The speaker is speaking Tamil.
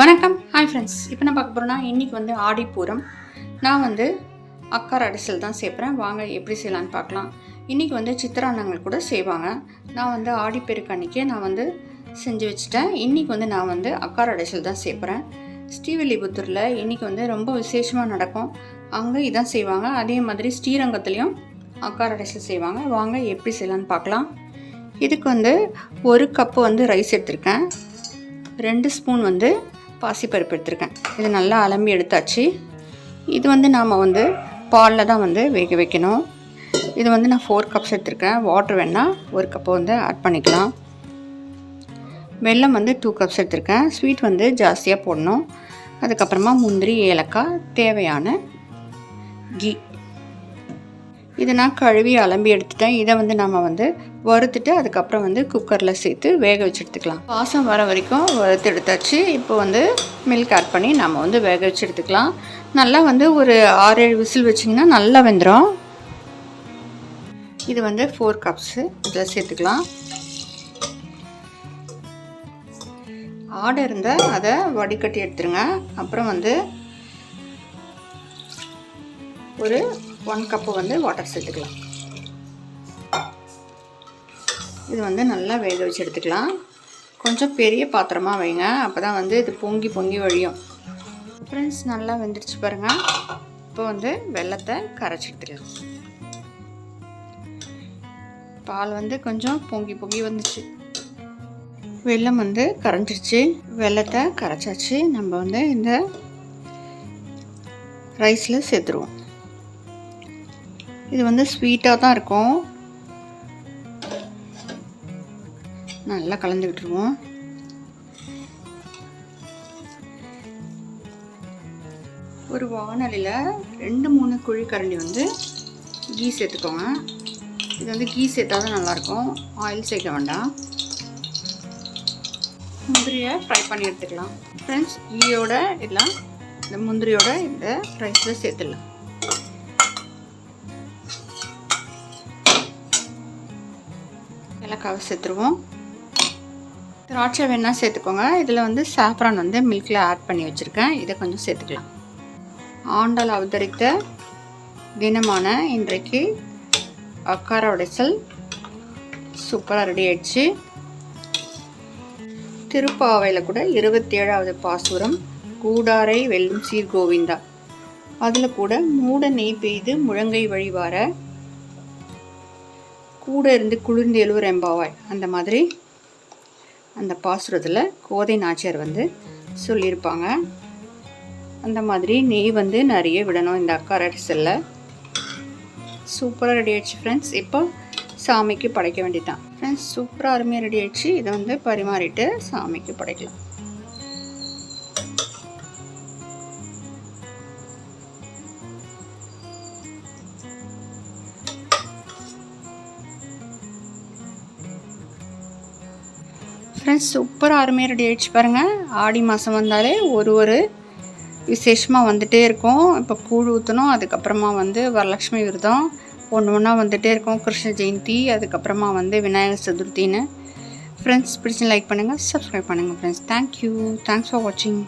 வணக்கம். ஹாய் ஃப்ரெண்ட்ஸ் இப்போ நான் பார்க்க போகிறோன்னா இன்றைக்கி வந்து ஆடிப்பூரம். நான் வந்து அக்கார் அடிசல் தான் சேர்ப்பேன் வாங்க எப்படி செய்யலான்னு பார்க்கலாம். இன்றைக்கி வந்து சித்திராண்ணங்கள் கூட செய்வாங்க. நான் வந்து ஆடிப்பெருக்கு அன்றைக்கே நான் வந்து செஞ்சு வச்சுட்டேன். இன்றைக்கி வந்து நான் வந்து அக்கார் அடிசல் தான் சேர்ப்பேன் ஸ்ரீவில்லிபுத்தூரில் இன்றைக்கி வந்து ரொம்ப விசேஷமாக நடக்கும். அங்கே இதான் செய்வாங்க. அதே மாதிரி ஸ்ரீரங்கத்துலேயும் அக்கார் அடைசல் செய்வாங்க. வாங்க எப்படி செய்யலான்னு பார்க்கலாம். இதுக்கு வந்து ஒரு கப்பு வந்து ரைஸ் எடுத்திருக்கேன். ரெண்டு ஸ்பூன் வந்து பாசிப்பருப்பு எடுத்திருக்கேன். இது நல்லா அலம்பி எடுத்தாச்சு. இது வந்து நாம் வந்து பாலில் தான் வந்து வேக வைக்கணும். இது வந்து நான் ஃபோர் கப்ஸ் எடுத்திருக்கேன். வாட்டர் வேணால் ஒரு கப்பை வந்து ஆட் பண்ணிக்கலாம். வெல்லம் வந்து டூ கப்ஸ் எடுத்திருக்கேன். ஸ்வீட் வந்து ஜாஸ்தியாக போடணும். அதுக்கப்புறமா முந்திரி ஏலக்காய் தேவையான கீ. இதை நான் கழுவி அலம்பி எடுத்துட்டேன். இதை வந்து நம்ம வந்து வறுத்துட்டு அதுக்கப்புறம் வந்து குக்கரில் சேர்த்து வேக வச்சு எடுத்துக்கலாம் பாசம் வர வரைக்கும் வறுத்து எடுத்தாச்சு. இப்போ வந்து மில்க் ஆட் பண்ணி நம்ம வந்து வேக வச்சு எடுத்துக்கலாம் நல்லா வந்து ஒரு ஆறு ஏழு விசில் வச்சிங்கன்னா நல்லா வெந்துடும் இது வந்து ஃபோர் கப்ஸு இதில் சேர்த்துக்கலாம். ஆடை இருந்தால் அதை வடிகட்டி எடுத்துருங்க. அப்புறம் வந்து ஒரு ஒன் கப்பு வந்து வாட்டர் சேர்த்துக்கலாம். இது வந்து நல்லா வேக வச்சு எடுத்துக்கலாம். கொஞ்சம் பெரிய பாத்திரமாக வைங்க. அப்போ தான் வந்து இது பொங்கி பொங்கி வழியும். ஃப்ரெண்ட்ஸ் நல்லா வெந்துடுச்சு பாருங்கள் இப்போ வந்து வெள்ளத்தை கரைச்சி எடுத்துக்கலாம். பால் வந்து கொஞ்சம் பொங்கி பொங்கி வந்துச்சு. வெள்ளம் வந்து கரைஞ்சிருச்சு. வெள்ளத்தை கரைச்சாச்சு. நம்ம வந்து இந்த ரைஸில் சேர்த்துருவோம். இது வந்து ஸ்வீட்டாக தான் இருக்கும். நல்லா கலந்து விட்டுருவோம். ஒரு வானலியில் ரெண்டு மூணு குழி கரண்டி வந்து கீ சேர்த்துக்கோங்க. இது வந்து கீ சேர்த்தா தான் நல்லாயிருக்கும். ஆயில் சேர்க்க வேண்டாம். முந்திரியை ஃப்ரை பண்ணி எடுத்துக்கலாம். ஃப்ரெண்ட்ஸ் ஈயோட எல்லாம் இந்த முந்திரியோட இந்த ரைஸில் சேர்த்துடலாம். ஏலக்காவை சேர்த்துருவோம். திராட்சை வேணால் சேர்த்துக்கோங்க. இதில் வந்து சாஃப்ரான் வந்து மில்கில் ஆட் பண்ணி வச்சுருக்கேன். இதை கொஞ்சம் சேர்த்துக்கலாம். ஆண்டால் அவதரித்த தினமான இன்றைக்கு அக்கார உடைசல் சூப்பராக ரெடி ஆயிடுச்சு. திருப்பாவையில் கூட இருபத்தி ஏழாவது பாசுரம் கூடாரை வெல்லும் சீர் கோவிந்தா. அதில் கூட மூட நெய் பெய்து முழங்கை வழிவார கூட இருந்து குளிர்ந்து எழுவர் எம்பாவாய் அந்த மாதிரி அந்த பாசுரத்தில் கோதை நாச்சியார் வந்து சொல்லியிருப்பாங்க. அந்த மாதிரி நெய் வந்து நிறைய விடணும் இந்த அக்கா அரிசலில் சூப்பராக ரெடி ஆயிடுச்சு ஃப்ரெண்ட்ஸ் இப்போ சாமிக்கு படைக்க வேண்டியதான் ஃப்ரெண்ட்ஸ் சூப்பராக அருமையாக ரெடி ஆயிடுச்சு. இதை வந்து பரிமாறிட்டு சாமிக்கு படைக்கலாம். ஃப்ரெண்ட்ஸ் சூப்பராக அருமையாக ரெடி ஆகிடுச்சு பாருங்கள் ஆடி மாதம் வந்தாலே ஒரு ஒரு விசேஷமாக வந்துகிட்டே இருக்கும். இப்போ கூழ் ஊற்றணும் அதுக்கப்புறமா வந்து வரலட்சுமி விரதம் ஒன்று ஒன்றா வந்துகிட்டே இருக்கும். கிருஷ்ண ஜெயந்தி அதுக்கப்புறமா வந்து விநாயகர் சதுர்த்தின்னு. ஃப்ரெண்ட்ஸ் பிடிச்சி லைக் பண்ணுங்கள் சப்ஸ்கிரைப் பண்ணுங்கள் friends thank you thanks for வாட்சிங்